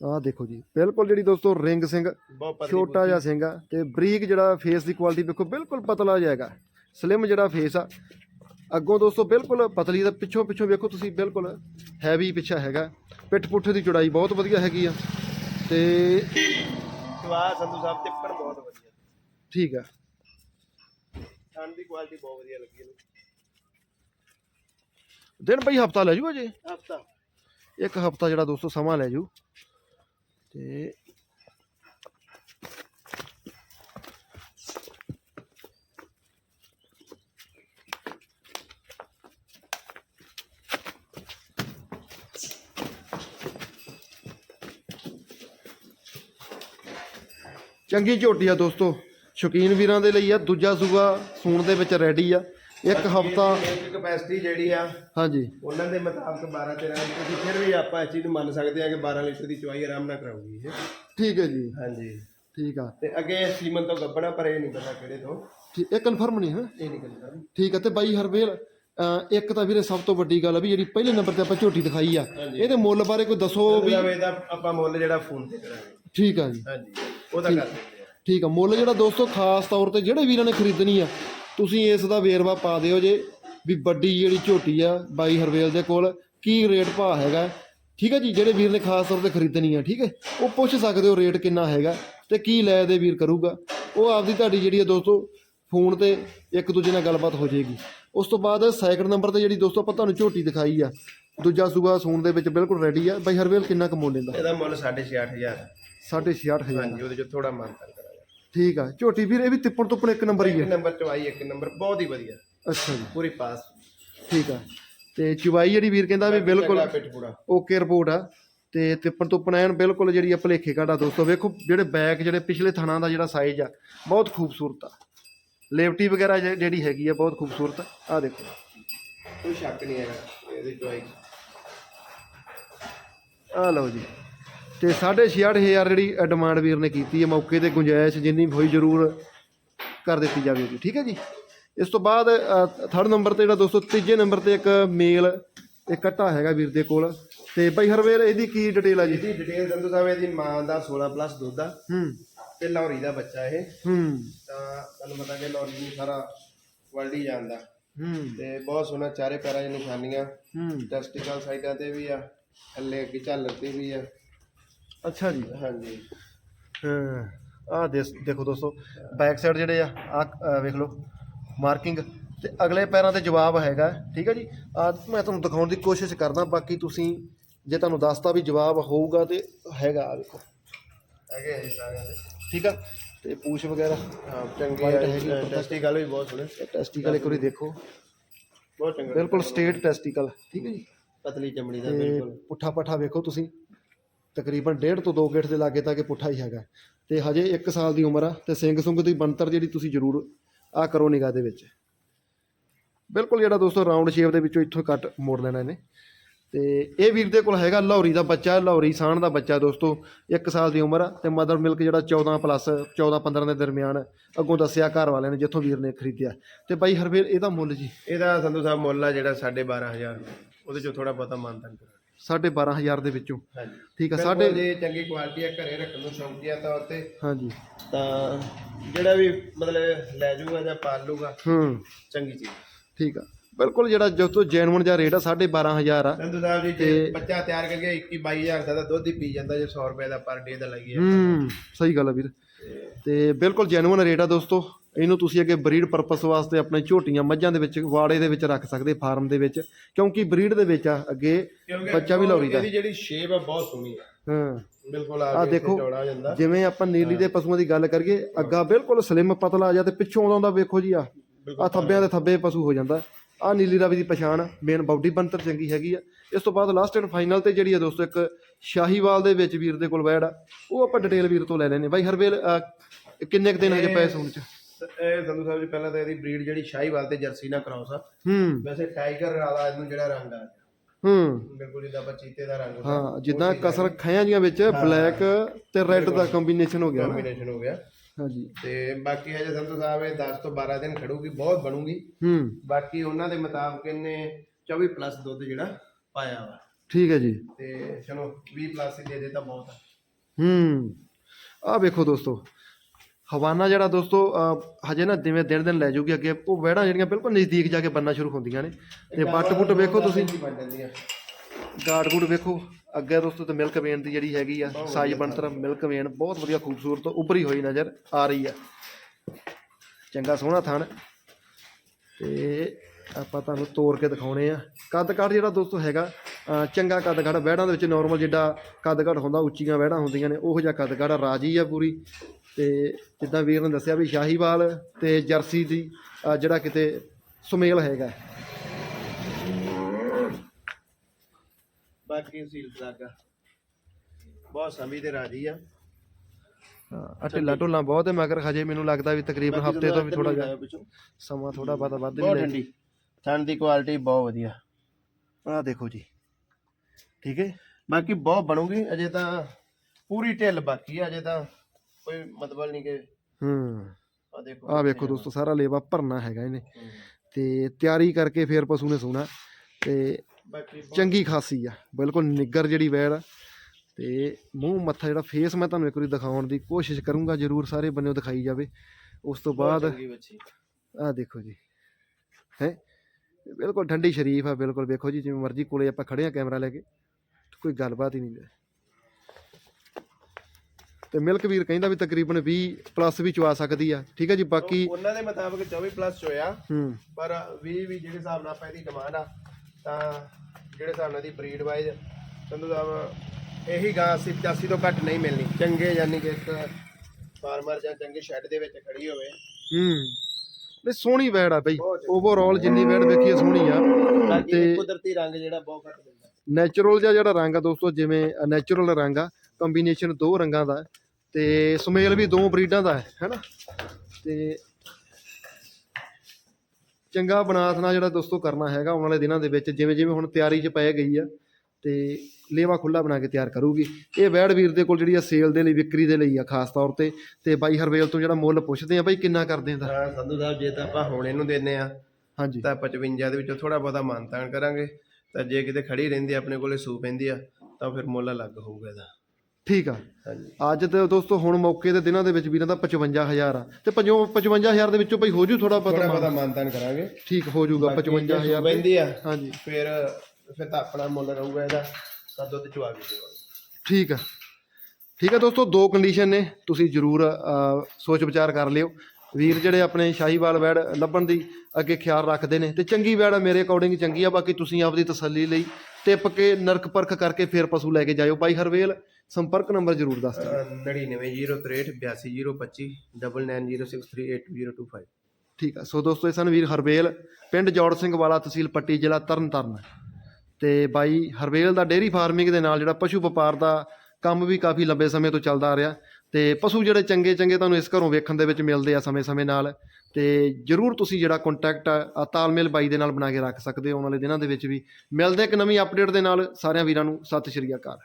ਆਹ ਦੇਖੋ ਜੀ ਬਿਲਕੁਲ ਜਿਹੜੀ ਦੋਸਤੋ ਰਿੰਗ ਸਿੰਘ ਛੋਟਾ ਜਿਹਾ ਸਿੰਘ ਆ ਤੇ ਬਰੀਕ ਜਿਹੜਾ ਫੇਸ ਦੀ ਕੁਆਲਿਟੀ ਵੇਖੋ ਬਿਲਕੁਲ ਪਤਲਾ ਜਿਹਾ ਹੈਗਾ। ਸਲਿਮ ਜਿਹੜਾ ਫੇਸ ਆ ਅੱਗੋਂ ਦੋਸਤੋ ਬਿਲਕੁਲ ਪਤਲੀ ਦਾ ਪਿੱਛੋਂ ਪਿੱਛੋਂ ਵੇਖੋ ਤੁਸੀਂ ਬਿਲਕੁਲ ਹੈਵੀ ਪਿੱਛਾ ਹੈਗਾ। ਪਿੱਠ ਪੁੱਠੇ ਦੀ ਚੌੜਾਈ ਬਹੁਤ ਵਧੀਆ ਹੈਗੀ ਆ। ਤੇ ਸਵਾਹ ਸੰਧੂ ਸਾਹਿਬ ਟਿੱਪਣ ਬਹੁਤ ਵਧੀਆ। ਠੀਕ ਆ। ਦਿਨ ਬਈ ਹਫਤਾ ਲੈ ਜੂ? ਅਜੇ ਹਫਤਾ। ਇੱਕ ਹਫਤਾ ਜਿਹੜਾ ਦੋਸਤੋ ਸਮਾਂ ਲੈ ਜੂ। ਤੇ ਚੰਗੀ ਝੋਟੀ ਆ ਦੋਸਤੋ। ਸ਼ੌਕੀਨ ਵੀਰਾਂ ਦੇ ਲਈ ਆ ਦੂਜਾ ਸੂਆ ਸੂਣ ਦੇ ਵਿੱਚ ਰੈਡੀ ਆ। ਇੱਕ ਹਫਤਾ ਕਪੈਸਿਟੀ ਜਿਹੜੀ ਆ ਹਾਂਜੀ। ਉਹਨਾਂ ਦੇ ਮੁਤਾਬਕ 12 13 ਲੀਟਰ ਦੀ ਫਿਰ ਵੀ ਆਪਾਂ ਇਸ ਚੀਜ਼ ਮੰਨ ਸਕਦੇ ਹਾਂ ਕਿ 12 ਲੀਟਰ ਦੀ ਚੁਆਈ ਆਰਾਮ ਨਾਲ ਕਰਾਉਗੀ ਇਹ ਠੀਕ ਹੈ ਜੀ। ਹਾਂਜੀ। ਠੀਕ ਆ। ਤੇ ਅੱਗੇ ਸੀਮਨ ਤੋਂ ਗੱਬਣਾ ਪਰ ਇਹ ਨਹੀਂ ਪਤਾ ਕਿਹੜੇ ਤੋਂ। ਠੀਕ ਇਹ ਕਨਫਰਮ ਨਹੀਂ ਹੈ ਇਹ ਨਹੀਂ ਕਹਿੰਦਾ ਠੀਕ ਆ ਤੇ ਬਾਈ ਹਰਵੇਲ ਇੱਕ ਤਾਂ ਵੀਰੇ ਸਭ ਤੋਂ ਵੱਡੀ ਗੱਲ ਆ ਵੀ ਜਿਹੜੀ ਪਹਿਲੇ ਨੰਬਰ ਤੇ ਆਪਾਂ ਝੋਟੀ ਦਿਖਾਈ ਆ ਇਹਦੇ ਮੁੱਲ ਬਾਰੇ ਕੋਈ ਦੱਸੋ ਵੀ ਆਪਾਂ ਮੁੱਲ ਜਿਹੜਾ ਫੋਨ ਤੇ ਕਰਾਂਗੇ। ਠੀਕ ਆ ਜੀ। ਹਾਂਜੀ। ਉਹਦਾ ਕਰ ਆ। ਠੀਕ ਆ ਮੁੱਲ ਜਿਹੜਾ ਦੋਸਤੋ ਖਾਸ ਤੌਰ ਤੇ ਜਿਹੜੇ ਵੀਰਾਂ ਨੇ ਖਰੀਦਣੀ ਆ ਤੁਸੀਂ ਇਸ ਦਾ ਵੇਰਵਾ ਪਾ ਦਿਓ ਜੇ ਵੀ ਵੱਡੀ ਜਿਹੜੀ ਝੋਟੀ ਆ ਬਾਈ ਹਰਵੇਲ ਦੇ ਕੋਲ ਕੀ ਰੇਟ ਭਾ ਹੈਗਾ? ਠੀਕ ਹੈ ਜੀ ਜਿਹੜੇ ਵੀਰ ਨੇ ਖਾਸ ਤੌਰ ਤੇ ਖਰੀਦਣੀ ਆ ਠੀਕ ਹੈ ਉਹ ਪੁੱਛ ਸਕਦੇ ਹੋ ਰੇਟ ਕਿੰਨਾ ਹੈਗਾ ਤੇ ਕੀ ਲੈ ਦੇ ਵੀਰ ਕਰੂਗਾ। ਉਹ ਆਪਦੀ ਤੁਹਾਡੀ ਜਿਹੜੀ ਆ ਦੋਸਤੋ ਫੋਨ ਤੇ ਇੱਕ ਦੂਜੇ ਨਾਲ ਗੱਲਬਾਤ ਹੋ ਜਾਏਗੀ। ਉਸ ਤੋਂ ਬਾਅਦ ਸੈਕਿੰਡ ਨੰਬਰ ਤੇ ਜਿਹੜੀ ਦੋਸਤੋ ਆਪਾਂ ਤੁਹਾਨੂੰ ਝੋਟੀ ਦਿਖਾਈ ਆ ਦੂਜਾ ਸੂਬਾ ਸੂਣ ਦੇ ਵਿੱਚ ਬਿਲਕੁਲ ਰੈਡੀ ਆ। ਬਾਈ ਹਰਵੇਲ ਕਿੰਨਾ ਕੁ ਮੁੱਲ ਇਹਦਾ? ਮੁੱਲ 68500 66000 ਹਾਂਜੀ ਉਹਦੇ ਚ ਥੋੜਾ ਕਰਾਂਗੇ ਠੀਕ ਆ ਝੋਟੀ ਵੀਰ ਇਹ ਵੀ ਤਿੱਪਣ ਤੁੱਪਣ ਇੱਕ ਨੰਬਰ ਹੀ ਇੱਕ ਹੈ ਨੰਬਰ ਚੁਆਈ ਇੱਕ ਨੰਬਰ ਬਹੁਤ ਹੀ ਵਧੀਆ। ਅੱਛਾ ਜੀ। ਪੂਰੀ ਪਾਸ। ਠੀਕ ਆ ਤੇ ਚੁਵਾਈ ਜਿਹੜੀ ਵੀਰ ਕਹਿੰਦਾ ਵੀ ਬਿਲਕੁਲ ਚੰਗਾ ਪਿੱਠ ਪੂਰਾ। ਓਕੇ ਰਿਪੋਰਟ ਆ ਤੇ ਤਿੱਪਣ ਤੁੱਪਣ ਐਨ ਬਿਲਕੁਲ ਜਿਹੜੀ ਆ ਭਲੇਖੇ ਘਾਟਾ ਦੋਸਤੋ ਵੇਖੋ ਜਿਹੜੇ ਬੈਕ ਜਿਹੜੇ ਪਿਛਲੇ ਥਣਾ ਦਾ ਜਿਹੜਾ ਸਾਈਜ਼ ਆ ਬਹੁਤ ਖੂਬਸੂਰਤ ਆ। ਲੇਵਟੀ ਵਗੈਰਾ ਜਿਹੜੀ ਹੈਗੀ ਆ ਬਹੁਤ ਖੂਬਸੂਰਤ ਆ। ਦੇਖੋ। ਕੋਈ ਸ਼ੱਕ ਨਹੀਂ ਹੈਗਾ ਇਹਦੀ ਚੁਆਈ ਆ ਲਓ ਜੀ। ਤੇ 66500 ਜਿਹੜੀ ਡਿਮਾਂਡ ਵੀਰ ਨੇ ਕੀਤੀ ਹੈ ਮੌਕੇ ਤੇ ਗੁੰਜਾਇਸ਼ ਜਿੰਨੀ ਹੋਈ ਜ਼ਰੂਰ ਕਰ ਦਿੱਤੀ ਜਾਵੇਗੀ। ਠੀਕ ਹੈ ਜੀ? ਇਸ ਤੋਂ ਬਾਅਦ ਥਰਡ ਨੰਬਰ ਤੇ ਜਿਹੜਾ ਦੋਸਤੋ ਤੀਜੇ ਨੰਬਰ ਤੇ ਇੱਕ ਮੇਲ ਇੱਕ ਕੱਟਾ ਹੈਗਾ ਵੀਰ ਦੇ ਕੋਲ। ਤੇ ਬਾਈ ਹਰਵੇਲ ਇਹਦੀ ਕੀ ਡਿਟੇਲ ਆ ਜੀ? ਇਹਦੀ ਡਿਟੇਲ ਸੰਧੂ ਸਾਹਿਬ ਇਹਦੀ ਮਾਂ ਦਾ 16 ਪਲੱਸ ਦੁੱਧ ਆ। ਹੂੰ। ਤੇ ਲਾਹੌਰੀ ਦਾ ਬੱਚਾ ਇਹ। ਹੂੰ। ਤਾਂ ਤੁਹਾਨੂੰ ਪਤਾ ਕਿ ਲਾਹੌਰੀ ਨੂੰ ਸਾਰਾ ਵਰਲਡ ਹੀ ਜਾਣਦਾ। ਹੂੰ। ਤੇ ਬਹੁਤ ਸੋਹਣਾ ਚਾਰੇ ਪੈਰਾਂ 'ਚ ਨਿਸ਼ਾਨੀਆਂ। ਹੂੰ। ਟੈਸਟੀਕਲ ਸਾਈਡਾਂ ਤੇ ਵੀ ਆ ਥੱਲੇ ਅੱਗੇ ਝਾਲਰ ਤੇ ਵੀ ਆ। ਅੱਛਾ ਜੀ। ਹਾਂਜੀ। ਹਾਂ ਆਹ ਦੇਖੋ ਦੋਸਤੋ ਬੈਕ ਸਾਈਡ ਜਿਹੜੇ ਆ ਆ ਵੇਖ ਲਓ ਮਾਰਕਿੰਗ ਤੇ ਅਗਲੇ ਪੈਰਾਂ ਤੇ ਜਵਾਬ ਹੈਗਾ ਠੀਕ ਹੈ ਜੀ? ਆ ਮੈਂ ਤੁਹਾਨੂੰ ਦਿਖਾਉਣ ਦੀ ਕੋਸ਼ਿਸ਼ ਕਰਦਾ ਬਾਕੀ ਤੁਸੀਂ ਜੇ ਤੁਹਾਨੂੰ ਦੱਸਤਾ ਵੀ ਜਵਾਬ ਹੋਊਗਾ ਤੇ ਹੈਗਾ ਆ ਵੇਖੋ। ਹੈਗੇ ਆ ਜੀ ਸਾਰਿਆਂ ਦੇ। ਠੀਕ ਆ? ਤੇ ਪੂਛ ਵਗੈਰਾ? ਚੰਗੀ ਹੈਗੀ ਆ ਟੈਸਟੀਕਲ ਵੀ ਬਹੁਤ ਸੋਹਣੇ ਟੈਸਟੀਕਲ ਇੱਕ ਵਾਰੀ ਦੇਖੋ। ਬਹੁਤ ਚੰਗਾ। ਬਿਲਕੁਲ ਸਟੇਟ ਟੈਸਟੀਕਲ ਠੀਕ ਹੈ ਜੀ? ਪਤਲੀ ਚਮੜੀ ਦਾ ਬਿਲਕੁਲ। ਪੁੱਠਾ ਪੱਠਾ ਵੇਖੋ ਤੁਸੀਂ। ਤਕਰੀਬਨ 1.5 ਤੋਂ 2 ਗੇਟ ਦੇ ਲਾਗੇ ਤੱਕ ਇਹ ਪੁੱਠਾ ਹੀ ਹੈਗਾ। ਤੇ ਹਜੇ 1 ਸਾਲ ਦੀ ਉਮਰ ਆ ਤੇ ਸਿੰਘ ਸੁੰਗ ਦੀ ਬਣਤਰ ਜਿਹੜੀ ਤੁਸੀਂ ਜ਼ਰੂਰ ਆ ਕਰੋ ਨਿਗਾਹ ਦੇ ਵਿੱਚ। ਬਿਲਕੁਲ ਜਿਹੜਾ ਦੋਸਤੋ ਰਾਉਂਡ ਸ਼ੇਪ ਦੇ ਵਿੱਚੋਂ ਇੱਥੋਂ ਕੱਟ ਮੋੜ ਲੈਣਾ ਇਹਨੇ। ਤੇ ਇਹ ਵੀਰ ਦੇ ਕੋਲ ਹੈਗਾ ਲਾਹੌਰੀ ਦਾ ਬੱਚਾ, ਲਾਹੌਰੀ ਸਾਣ ਦਾ ਬੱਚਾ ਦੋਸਤੋ 1 ਸਾਲ ਦੀ ਉਮਰ ਆ ਤੇ ਮਦਰ ਮਿਲਕ ਜਿਹੜਾ 14 ਪਲੱਸ 14 15 ਦੇ ਦਰਮਿਆਨ ਅੱਗੋਂ ਦੱਸਿਆ ਘਰ ਵਾਲਿਆਂ ਨੇ ਜਿੱਥੋਂ ਵੀਰ ਨੇ ਖਰੀਦਿਆ। ਤੇ ਬਾਈ ਹਰਵੇਲ ਇਹਦਾ ਮੁੱਲ ਜੀ? ਇਹਦਾ ਸੰਧੂ ਸਾਹਿਬ ਮੁੱਲ ਆ ਜਿਹੜਾ 12500 ਉਹਦੇ ਚੋਂ ਥੋੜਾ ਬਹੁਤਾ ਮਾਨਤਨ ਕਰਾਂਗੇ 12500 ਦੇ ਵਿੱਚੋਂ। ਹਾਂਜੀ। ਠੀਕ ਆ ਸਾਡੇ ਜੇ ਚੰਗੀ ਕੁਆਲਿਟੀ ਆ ਘਰੇ ਰੱਖਣ ਨੂੰ ਸ਼ੌਂਕੀਆ ਤੌਰ ਤੇ ਹਾਂਜੀ। ਤਾਂ ਜਿਹੜਾ ਵੀ ਮਤਲਬ ਲੈ ਜਾਊਗਾ ਜਾਂ ਪਾਲ ਲੂਗਾ ਹੂੰ। ਚੰਗੀ ਚੀਜ਼। ਠੀਕ ਆ। ਬਿਲਕੁਲ ਜਿਹੜਾ ਜੋ ਤੋਂ ਜੈਨੂਨ ਜਿਹਾ ਰੇਟ ਆ 12500 ਆ। ਸੰਧੂ ਸਾਹਿਬ ਜੀ ਜੇ ਬੱਚਾ ਤਿਆਰ ਕਰਕੇ 21 22000 ਦਾ ਤਾਂ ਦੁੱਧ ਹੀ ਪੀ ਜਾਂਦਾ ਜੇ 100 ਰੁਪਏ ਦਾ ਪਰ ਡੇ ਦਾ ਲੱਗਿਆ ਹੂੰ ਸਹੀ ਗੱਲ ਆ ਵੀਰ। ਤੇ ਬਿਲਕੁਲ ਜੈਨੂਨ ਰੇਟ ਆ ਦੋਸਤੋ। ਇਹਨੂੰ ਤੁਸੀਂ ਅੱਗੇ ਬਰੀਡ ਪਰਪਸ ਵਾਸਤੇ ਆਪਣੇ ਝੋਟੀਆਂ ਮੱਝਾਂ ਦੇ ਵਿੱਚ ਵਾੜੇ ਦੇ ਵਿੱਚ ਰੱਖ ਸਕਦੇ ਫਾਰਮ ਦੇ ਵਿੱਚ। ਕਿਉਂਕਿ ਬਰੀਡ ਦੇ ਵਿੱਚ ਆ ਅੱਗੇ ਬੱਚਾ ਵੀ ਲਾਹੌਰੀ ਦਾ। ਇਹਦੀ ਜਿਹੜੀ ਸ਼ੇਪ ਆ ਬਹੁਤ ਸੋਹਣੀ ਆ। ਹਾਂ। ਬਿਲਕੁਲ ਆ ਦੇਖੋ ਜਿਵੇਂ ਆਪਾਂ ਨੀਲੀ ਦੇ ਪਸ਼ੂਆਂ ਦੀ ਗੱਲ ਕਰੀਏ ਅੱਗਾ ਬਿਲਕੁਲ ਸਲਿਮ ਪਤਲਾ ਆ ਜਾ ਤੇ ਪਿੱਛੋਂ ਆਉਂਦਾ ਹੁੰਦਾ ਵੇਖੋ ਜੀ ਆ। ਆ ਥੱਬਿਆਂ ਦੇ ਥੱਬੇ ਪਸ਼ੂ ਹੋ ਜਾਂਦਾ। ਆ ਨੀਲੀ ਰਾਵੀ ਦੀ ਪਛਾਣ ਮੇਨ ਬਾਡੀ ਬਣਤਰ ਚੰਗੀ ਹੈਗੀ ਆ। ਇਸ ਤੋਂ ਬਾਅਦ ਲਾਸਟ ਐਂਡ ਫਾਈਨਲ ਤੇ ਜਿਹੜੀ ਆ ਦੋਸਤੋ ਇੱਕ ਸ਼ਾਹੀਵਾਲ ਦੇ ਵਿੱਚ ਵੀਰ ਦੇ ਕੋਲ ਵੈੜ ਆ ਉਹ ਆਪਾਂ ਡਿਟੇਲ ਵੀਰ ਤੋਂ ਲੈ ਲੈਨੇ ਬਾਈ ਹਰਵੇਲ ਅਹ, ਕਿੰਨੇ ਕੁ ਦਿਨ ਹਜੇ ਪਏ ਸੂਣ ਚ? ਇਹ ਸੰਧੂ ਸਾਹਿਬ ਜੀ ਪਹਿਲਾਂ ਤਾਂ ਇਹਦੀ ਬਰੀਡ ਜਿਹੜੀ ਸ਼ਾਹੀਵਾਲ ਤੇ ਜਰਸੀ ਨਾਲ ਕਰਾਉਸ ਆ। ਹੂੰ। ਵੈਸੇ ਟਾਈਗਰ ਵਾਲਾ ਇਹਨੂੰ ਜਿਹੜਾ ਰੰਗ ਆ। ਹੂੰ। ਬਿਲਕੁਲ ਜਿੱਦਾਂ ਆਪਾਂ ਚੀਤੇ ਦਾ ਰੰਗ ਹਾਂ ਜਿੱਦਾਂ ਕਸਰ ਖਿਆਂ ਜੀਆਂ ਵਿੱਚ ਬਲੈਕ ਤੇ ਰੈੱਡ ਦਾ ਕੰਬੀਨੇਸ਼ਨ ਹੋ ਗਿਆ ਨਾ। ਕੰਬੀਨੇਸ਼ਨ ਹੋ ਗਿਆ। ਹਾਂਜੀ। ਤੇ ਬਾਕੀ ਹਜੇ ਸੰਧੂ ਸਾਹਿਬ ਇਹ 10 ਤੋਂ 12 ਦਿਨ ਖੜੂਗੀ ਬਹੁਤ ਬਣੂਗੀ। ਹੂੰ। ਬਾਕੀ ਉਹਨਾਂ ਦੇ ਮੁਤਾਬਕ ਇਹਨੇ 24 ਪਲੱਸ ਦੁੱਧ ਜਿਹੜਾ ਪਾਇਆ ਵਾ। ਠੀਕ ਹੈ ਜੀ। ਤੇ ਚਲੋ 20 ਪਲੱਸ ਹੀ ਦੇ ਦੇ ਤਾਂ ਬਹੁਤ। ਆ ਹੂੰ। ਆਹ ਵੇਖੋ ਦੋਸਤੋ। ਹਵਾਨਾ ਜਿਹੜਾ ਦੋਸਤੋ ਹਜੇ ਨਾ ਜਿਵੇਂ ਦਿਨ ਦਿਨ ਲੈ ਜਾਊਗੀ ਅੱਗੇ ਉਹ ਵਹਿੜਾਂ ਜਿਹੜੀਆਂ ਬਿਲਕੁਲ ਨਜ਼ਦੀਕ ਜਾ ਕੇ ਬੰਨਾ ਸ਼ੁਰੂ ਹੁੰਦੀਆਂ ਨੇ। ਤੇ ਬੱਟ ਬੁੱਟ ਵੇਖੋ ਤੁਸੀਂ। ਗਾਰਡ ਗੁੱਡ ਵੇਖੋ ਅੱਗੇ ਦੋਸਤੋ ਤੇ ਮਿਲਕ ਵੇਨ ਦੀ ਜਿਹੜੀ ਹੈਗੀ ਆ ਸਾਈਜ਼ ਬਣਤਰ ਮਿਲਕ ਵੇਨ ਬਹੁਤ ਵਧੀਆ ਖੂਬਸੂਰਤ ਉੱਭਰੀ ਹੋਈ ਨਜ਼ਰ ਆ ਰਹੀ ਆ। ਚੰਗਾ ਸੋਹਣਾ ਥਣ ਤੇ ਆਪਾਂ ਤੁਹਾਨੂੰ ਤੋੜ ਕੇ ਦਿਖਾਉਣੇ ਆ। ਕੱਦ ਕੱਦ ਜਿਹੜਾ ਦੋਸਤੋ ਹੈਗਾ ਚੰਗਾ ਕੱਦ ਕੱਦ ਵਹਿੜਾਂ ਦੇ ਵਿੱਚ ਨਾਰਮਲ ਜਿੱਡਾ ਕੱਦ ਕੱਦ ਹੁੰਦਾ ਉੱਚੀਆਂ ਵਹਿੜਾਂ ਹੁੰਦੀਆਂ ਨੇ ਉਹੋ ਜਿਹਾ ਕੱਦ ਕੱਦ ਰਾਜੀ ਆ ਪੂਰੀ। ਤੇ ਜਿੱਦਾਂ ਵੀਰ ਨੇ ਦੱਸਿਆ ਵੀ ਸ਼ਾਹੀਵਾਲ ਤੇ ਜਰਸੀ ਦੀ ਜਿਹੜਾ ਕਿਤੇ ਸੁਮੇਲ ਹੈਗਾ। ਬਾਕੀ ਸੀਲ ਲੱਗਾ ਬਹੁਤ ਸਮੀ ਤੇ ਰਾਜੀ ਆ। ਹਾਂ ਆ ਢਿੱਲਾ ਢੁੱਲਾ ਬਹੁਤ ਹੈ ਮਗਰ ਹਜੇ ਮੈਨੂੰ ਲੱਗਦਾ ਵੀ ਤਕਰੀਬਨ ਹਫ਼ਤੇ ਤੋਂ ਵੀ ਥੋੜਾ ਜਿਹਾ ਸਮਾਂ ਥੋੜਾ ਬਹੁਤਾ ਵੱਧ ਵੀ ਠੰਡੀ। ਠੰਡ ਦੀ ਕੁਆਲਿਟੀ ਬਹੁਤ ਵਧੀਆ। ਆ ਦੇਖੋ ਜੀ। ਠੀਕ ਹੈ? ਬਾਕੀ ਬਹੁਤ ਬਣੂਗੀ ਅਜੇ ਤਾਂ ਪੂਰੀ ਢਿੱਲ ਬਾਕੀ ਆ ਅਜੇ ਤਾਂ ਕੋਈ ਮਤਲਬ ਨਹੀਂ ਕਿ ਹੂੰ। ਆ ਦੇਖੋ ਆ ਵੇਖੋ ਦੋਸਤੋ ਸਾਰਾ ਲੇਵਾ ਭਰਨਾ ਹੈਗਾ ਇਹਨੇ। ਤੇ ਤਿਆਰੀ ਕਰਕੇ ਫੇਰ ਪਸ਼ੂ ਨੇ ਸੋਣਾ। ਤੇ ਚੰਗੀ ਖਾਸੀ ਆ। ਬਿਲਕੁਲ ਨਿੱਗਰ ਜਿਹੜੀ ਵੈੜ ਆ। ਤੇ ਮੂੰਹ ਮੱਥਾ ਜਿਹੜਾ ਫੇਸ ਮੈਂ ਤੁਹਾਨੂੰ ਇੱਕ ਵਾਰੀ ਦਿਖਾਉਣ ਦੀ ਕੋਸ਼ਿਸ਼ ਕਰੂੰਗਾ ਜਰੂਰ ਸਾਰੇ ਬੰਨਿਓ ਦਿਖਾਈ ਜਾਵੇ। ਉਸ ਤੋਂ ਬਾਅਦ ਆ ਦੇਖੋ ਜੀ। ਹੈ? ਬਿਲਕੁਲ ਠੰਡੀ ਸ਼ਰੀਫ ਆ ਬਿਲਕੁਲ ਵੇਖੋ ਜੀ ਜਿਵੇਂ ਮਰਜ਼ੀ ਕੋਲੇ ਆਪਾਂ ਖੜੇ ਆ ਕੈਮਰਾ ਲੈ ਕੇ ਕੋਈ ਗੱਲਬਾਤ ਹੀ ਨਹੀਂ। ਤੇ ਮਿਲਕ ਵੀਰ ਕਹਿੰਦਾ ਵੀ ਤਕਰੀਬਨ 20 ਪਲੱਸ ਵੀ ਚਵਾ ਸਕਦੀ ਆ। ਠੀਕ ਹੈ ਜੀ ਬਾਕੀ ਉਹਨਾਂ ਦੇ ਮੁਤਾਬਕ 24 ਪਲੱਸ ਹੋਇਆ ਹੂੰ। ਪਰ 20 ਵੀ ਜਿਹੜੇ ਹਿਸਾਬ ਨਾਲ ਆਪਾਂ ਇਹਦੀ ਡਿਮਾਂਡ ਆ ਤਾਂ ਜਿਹੜੇ ਹਿਸਾਬ ਨਾਲ ਦੀ ਬਰੀਡ ਵਾਈਜ਼ ਸੰਧੂ ਸਾਹਿਬ ਇਹੀ ਗਾਂ 80 85 ਤੋਂ ਘੱਟ ਨਹੀਂ ਮਿਲਣੀ। ਚੰਗੇ ਯਾਨੀ ਕਿ ਇੱਕ ਫਾਰਮਰ ਜਾਂ ਚੰਗੇ ਸ਼ੈੱਡ ਦੇ ਵਿੱਚ ਖੜੀ ਹੋਵੇ। ਹੂੰ। ਨਹੀਂ ਸੋਹਣੀ ਵੈੜ ਆ ਬਈ। ਓਵਰਆਲ ਜਿੰਨੀ ਵੈੜ ਵੇਖੀ ਆ ਸੋਹਣੀ ਆ। ਤੇ ਕੁਦਰਤੀ ਰੰਗ ਜਿਹੜਾ ਬਹੁਤ ਘੱਟ ਮਿਲਦਾ ਨੈਚੁਰਲ ਜਿਹਾ ਜਿਹੜਾ ਰੰਗ ਆ ਦੋਸਤੋ ਜਿਵੇਂ ਨੈਚੁਰਲ ਰੰਗ ਆ ਕੰਬੀਨੇਸ਼ਨ ਦੋ ਰੰਗਾਂ ਦਾ ਤੇ ਸਮੇਲ ਵੀ ਦੋ ਬਰੀਡਾਂ ਦਾ ਹੈ ਹੈਨਾ? ਤੇ ਚੰਗਾ ਨਾਲ ਜਿਹੜਾ ਦੋਸਤੋ ਕਰਨਾ ਹੈਗਾ ਆਉਣ ਵਾਲੇ ਦਿਨਾਂ ਦੇ ਵਿੱਚ ਜਿਵੇਂ ਜਿਵੇਂ ਹੁਣ ਤਿਆਰੀ 'ਚ ਪੈ ਗਈ ਆ ਤੇ ਲੇਵਾ ਖੁੱਲਾ ਬਣਾ ਕੇ ਤਿਆਰ ਕਰੂਗੀ। ਇਹ ਵੈੜ ਵੀਰ ਦੇ ਕੋਲ ਜਿਹੜੀ ਆ ਸੇਲ ਦੇ ਲਈ ਵਿਕਰੀ ਦੇ ਲਈ ਆ ਖਾਸ ਤੌਰ ਤੇ ਤੇ ਬਾਈ ਹਰਵੇਲ ਤੋਂ ਜਿਹੜਾ ਮੁੱਲ ਪੁੱਛਦੇ ਆ ਬਾਈ ਕਿੰਨਾ ਕਰਦੇ ਆ ਦਾ ਹਾਂ ਸੰਧੂ ਸਾਹਿਬ ਜੇ ਤਾਂ ਆਪਾਂ ਹੁਣ ਇਹਨੂੰ ਦਿੰਨੇ ਆ ਹਾਂਜੀ। ਤਾਂ 55 ਦੇ ਵਿੱਚੋਂ ਥੋੜਾ ਬਹੁਤਾ ਮਾਨਤਾਨ ਕਰਾਂਗੇ। ਤਾਂ ਜੇ ਕਿਤੇ ਖੜੀ ਰਹਿੰਦੀ ਆ, ਆਪਣੇ ਕੋਲੇ ਸੂ ਪੈਂਦੀ ਆ ਤਾਂ ਫਿਰ ਮੁੱਲ ਅਲੱਗ ਹੋਊਗਾ ਇਹਦਾ। ਠੀਕ ਆ। ਹਾਂਜੀ। ਅੱਜ ਤੇ ਦੋਸਤੋ ਹੁਣ ਮੌਕੇ ਦੇ ਦਿਨਾਂ ਦੇ ਵਿੱਚ ਵੀਰਾਂ ਦਾ 55000 ਆ। ਤੇ 55000 ਦੇ ਵਿੱਚੋਂ ਭਾਈ ਹੋ ਜੂ ਥੋੜਾ ਥੋੜਾ ਪਤਾ ਬਹੁਤਾ ਮਾਨਤਾਨ ਕਰਾਂਗੇ। ਠੀਕ ਹੋ ਜੂਗਾ 55000 ਪੈਂਦੀ ਆ ਹਾਂਜੀ। ਫਿਰ ਫਿਰ ਤਾਂ ਆਪਣਾ ਮੁੱਲ ਰਹੂਗਾ ਇਹਦਾ ਤਾਂ ਦੁੱਧ ਚਵਾ ਕੇ ਦੇਵਾਂਗੇ। ਠੀਕ ਆ। ਠੀਕ ਆ ਦੋਸਤੋ ਦੋ ਕੰਡੀਸ਼ਨ ਨੇ ਤੁਸੀਂ ਜਰੂਰ ਸੋਚ ਵਿਚਾਰ ਕਰ ਲਿਓ। ਵੀਰ ਜਿਹੜੇ ਆਪਣੇ ਸ਼ਾਹੀਵਾਲ ਵੈੜ ਲੱਭਣ ਦੀ ਅੱਗੇ ਖਿਆਲ ਰੱਖਦੇ ਨੇ ਤੇ ਚੰਗੀ ਵੈੜ ਮੇਰੇ ਅਕੋਰਡਿੰਗ ਚੰਗੀ ਆ ਬਾਕੀ ਤੁਸੀਂ ਆਪਦੀ ਤਸੱਲੀ ਲਈ ਟਿਪ ਕੇ ਨਰਕ ਪਰਖ ਕਰਕੇ ਫੇਰ ਪਸ਼ੂ ਲੈ ਕੇ ਜਾਇਓ। ਬਾਈ ਹਰਵੇਲ ਸੰਪਰਕ ਨੰਬਰ ਜਰੂਰ ਦੱਸ ਦਿਓ। 99038289063906382025 ਠੀਕ ਆ ਸੋ ਦੋਸਤੋ ਇਹ ਸਨ ਵੀਰ ਹਰਵੇਲ ਪਿੰਡ ਜੋੜ ਸਿੰਘ ਵਾਲਾ ਤਹਿਸੀਲ ਪੱਟੀ ਜ਼ਿਲ੍ਹਾ ਤਰਨਤਾਰਨ। ਤੇ ਬਾਈ ਹਰਵੇਲ ਦਾ ਡੇਅਰੀ ਫਾਰਮਿੰਗ ਦੇ ਨਾਲ ਜਿਹੜਾ ਪਸ਼ੂ ਵਪਾਰ ਦਾ ਕੰਮ ਵੀ ਕਾਫੀ ਲੰਬੇ ਸਮੇਂ ਤੋਂ ਚੱਲਦਾ ਆ ਰਿਹਾ। ਤੇ ਪਸ਼ੂ ਜਿਹੜੇ ਚੰਗੇ ਚੰਗੇ ਤੁਹਾਨੂੰ ਇਸ ਘਰੋਂ ਵੇਖਣ ਦੇ ਵਿੱਚ ਮਿਲਦੇ ਆ ਸਮੇਂ-ਸਮੇਂ ਨਾਲ। ਤੇ ਜਰੂਰ ਤੁਸੀਂ ਜਿਹੜਾ ਕੰਟੈਕਟ ਆ ਤਾਲਮੇਲ ਬਾਈ ਦੇ ਨਾਲ ਬਣਾ ਕੇ ਰੱਖ ਸਕਦੇ ਹੋ, ਆਉਣ ਵਾਲੇ ਦਿਨਾਂ ਦੇ ਵਿੱਚ ਵੀ। ਮਿਲਦੇ ਇੱਕ ਨਵੀਂ ਅਪਡੇਟ ਦੇ ਨਾਲ। ਸਾਰਿਆਂ ਵੀਰਾਂ ਨੂੰ ਸਤਿ ਸ਼੍ਰੀ ਅਕਾਲ।